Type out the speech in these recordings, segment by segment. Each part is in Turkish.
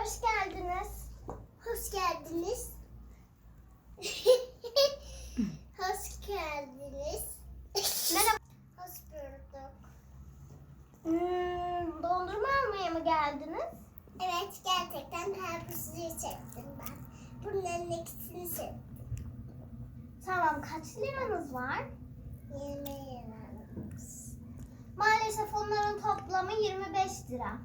Hoş geldiniz. Hoş geldiniz. Hoş geldiniz. Merhaba. Hoş bulduk. Hmm, dondurma almaya mı geldiniz? Evet gerçekten karpuzluyu çektim ben. Bunların ikisini çektim. Tamam kaç liranız var? 20 liramız. Maalesef onların toplamı 25 lira.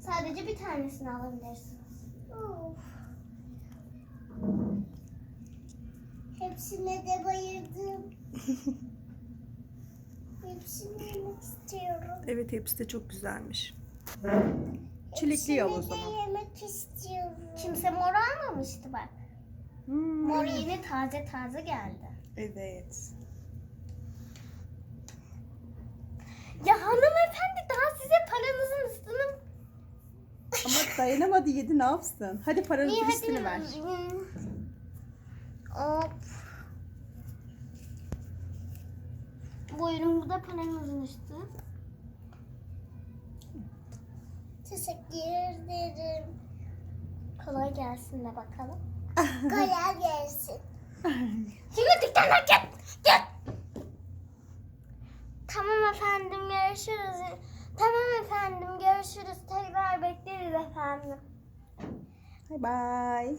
Sadece bir tanesini alabilirsiniz. Of. Hepsine de bayıldım. Hepsini yemek istiyorum. Evet hepsi de çok güzelmiş. Çilekli yal o Hepsini de zaman. yemek istiyorum. Kimse mor almamıştı bak. Hmm, Mor yeni taze taze geldi. Evet. Ama dayanamadı yedi ne yapsın? Hadi paranın İyi üstünü ver. Hop. Buyurun bu da paranızın üstü. Teşekkür ederim. Kolay gelsin de bakalım. Kolay gelsin. Şimdi dükkana git. Git. Tamam efendim görüşürüz. Tamam efendim görüşürüz. Bekleriz efendim. Bye bye.